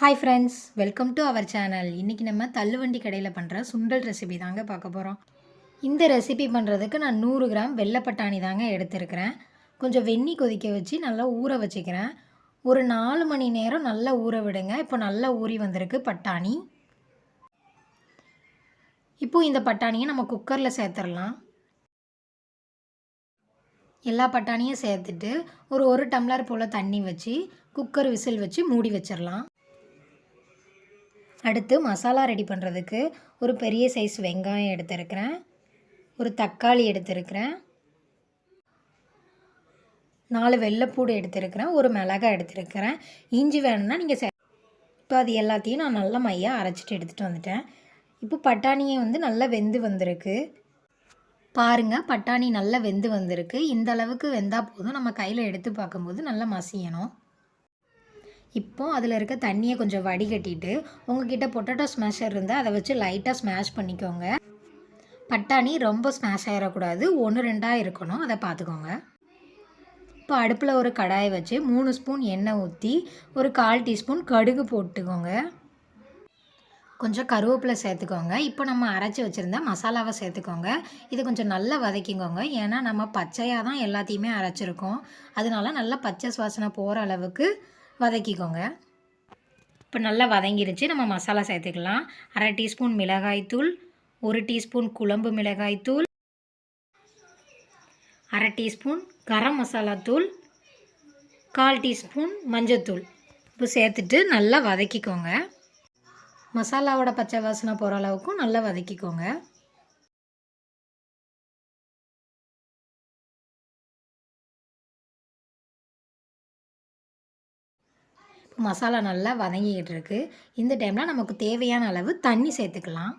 Hi friends welcome to our channel இன்றைக்கி நம்ம தள்ளுவண்டி கடையில் பண்ணுற சுண்டல் ரெசிபி தாங்க பார்க்க போகிறோம் இந்த ரெசிபி பண்ணுறதுக்கு நான் நூறு கிராம் வெள்ளை பட்டாணி தாங்க எடுத்திருக்கிறேன். கொஞ்சம் வெந்நி கொதிக்க வச்சு நல்லா ஊற வச்சுக்கிறேன். ஒரு நாலு மணி நேரம் நல்லா ஊற விடுங்க. இப்போ நல்லா ஊறி வந்திருக்கு பட்டாணி. இப்போ இந்த பட்டாணியை நம்ம குக்கரில் சேர்த்துடலாம். எல்லா பட்டாணியும் சேர்த்துட்டு ஒரு ஒரு டம்ளர் போல் தண்ணி வச்சு குக்கர் விசில் வச்சு மூடி வச்சிடலாம். அடுத்து மசாலா ரெடி பண்ணுறதுக்கு ஒரு பெரிய சைஸ் வெங்காயம் எடுத்திருக்கிறேன். ஒரு தக்காளி எடுத்திருக்கிறேன். நாலு வெள்ளைப்பூடு எடுத்திருக்கிறேன். ஒரு மிளகாய் எடுத்திருக்கிறேன். இஞ்சி வேணும்னா நீங்கள் சே இப்போ அது எல்லாத்தையும் நான் நல்லா மையாக அரைச்சிட்டு எடுத்துகிட்டு வந்துட்டேன். இப்போ பட்டாணியை வந்து நல்லா வெந்து வந்திருக்கு. பாருங்கள் பட்டாணி நல்லா வெந்து வந்திருக்கு. இந்த அளவுக்கு வெந்தால் போதும். நம்ம கையில் எடுத்து பார்க்கும்போது நல்லா மசியணும். இப்போ அதில் இருக்க தண்ணியை கொஞ்சம் வடிகட்டிட்டு உங்ககிட்ட பொட்டேட்டோ ஸ்மாஷர் இருந்தால் அதை வச்சு லைட்டாக ஸ்மாஷ் பண்ணிக்கோங்க. பட்டாணி ரொம்ப ஸ்மாஷ் ஆகிடக்கூடாது ஒன்று ரெண்டாக இருக்கணும். அதை பார்த்துக்கோங்க. இப்போ அடுப்பில் ஒரு கடாயை வச்சு மூணு ஸ்பூன் எண்ணெய் ஊற்றி ஒரு கால் டீஸ்பூன் கடுகு போட்டுக்கோங்க. கொஞ்சம் கருவேப்பிலை சேர்த்துக்கோங்க. இப்போ நம்ம அரைச்சி வச்சுருந்த மசாலாவை சேர்த்துக்கோங்க. இது கொஞ்சம் நல்லா வதக்கிக்கோங்க. ஏன்னா நம்ம பச்சையாக தான் எல்லாத்தையுமே அரைச்சிருக்கோம். அதனால நல்லா பச்சை சுவாசனை போகிற அளவுக்கு வதக்கிக்கோங்க. இப்போ நல்லா வதங்கிருச்சு. நம்ம மசாலா சேர்த்துக்கலாம். அரை டீஸ்பூன் மிளகாய்த்தூள் ஒரு டீஸ்பூன் குழம்பு மிளகாய்த்தூள் அரை டீஸ்பூன் கரம் மசாலா தூள் கால் டீஸ்பூன் மஞ்சத்தூள் இப்போ சேர்த்துட்டு நல்லா வதக்கிக்கோங்க. மசாலாவோட பச்சை வாசனை போகிற அளவுக்கும் நல்லா வதக்கிக்கோங்க. மசாலா நல்லா வதங்கிக்கிட்டு இருக்கு இந்த டைமில் நமக்கு தேவையான அளவு தண்ணி சேர்த்துக்கலாம்.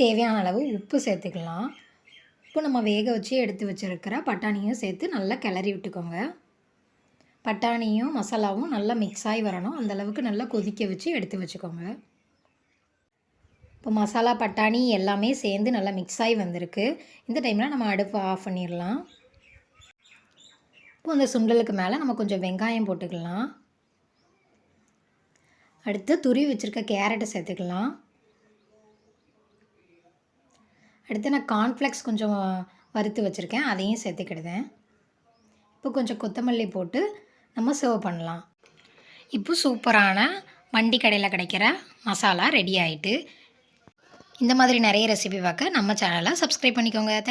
தேவையான அளவு உப்பு சேர்த்துக்கலாம். இப்போ நம்ம வேக வச்சு எடுத்து வச்சுருக்கிற பட்டாணியும் சேர்த்து நல்லா கிளறி விட்டுக்கோங்க. பட்டாணியும் மசாலாவும் நல்லா மிக்ஸ் ஆகி வரணும். அந்தளவுக்கு நல்லா கொதிக்க வச்சு எடுத்து வச்சுக்கோங்க. இப்போ மசாலா பட்டாணி எல்லாமே சேர்ந்து நல்லா மிக்ஸ் ஆகி வந்திருக்கு. இந்த டைமில் நம்ம அடுப்பு ஆஃப் பண்ணிடலாம். இப்போ அந்த சுண்டலுக்கு மேலே நம்ம கொஞ்சம் வெங்காயம் போட்டுக்கலாம். அடுத்து துருவி வச்சுருக்க கேரட்டை சேர்த்துக்கலாம். அடுத்து நான் கார்ன்ஃப்ளெக்ஸ் கொஞ்சம் வறுத்து வச்சுருக்கேன் அதையும் சேர்த்துக்கிடுதேன் இப்போ கொஞ்சம் கொத்தமல்லி போட்டு நம்ம சர்வ் பண்ணலாம். இப்போ சூப்பரான வண்டி கடையில் கிடைக்கிற மசாலா ரெடி ஆகிட்டு இந்த மாதிரி நிறைய ரெசிபி பார்க்க நம்ம சேனலை சப்ஸ்கிரைப் பண்ணிக்கோங்க. தேங்க்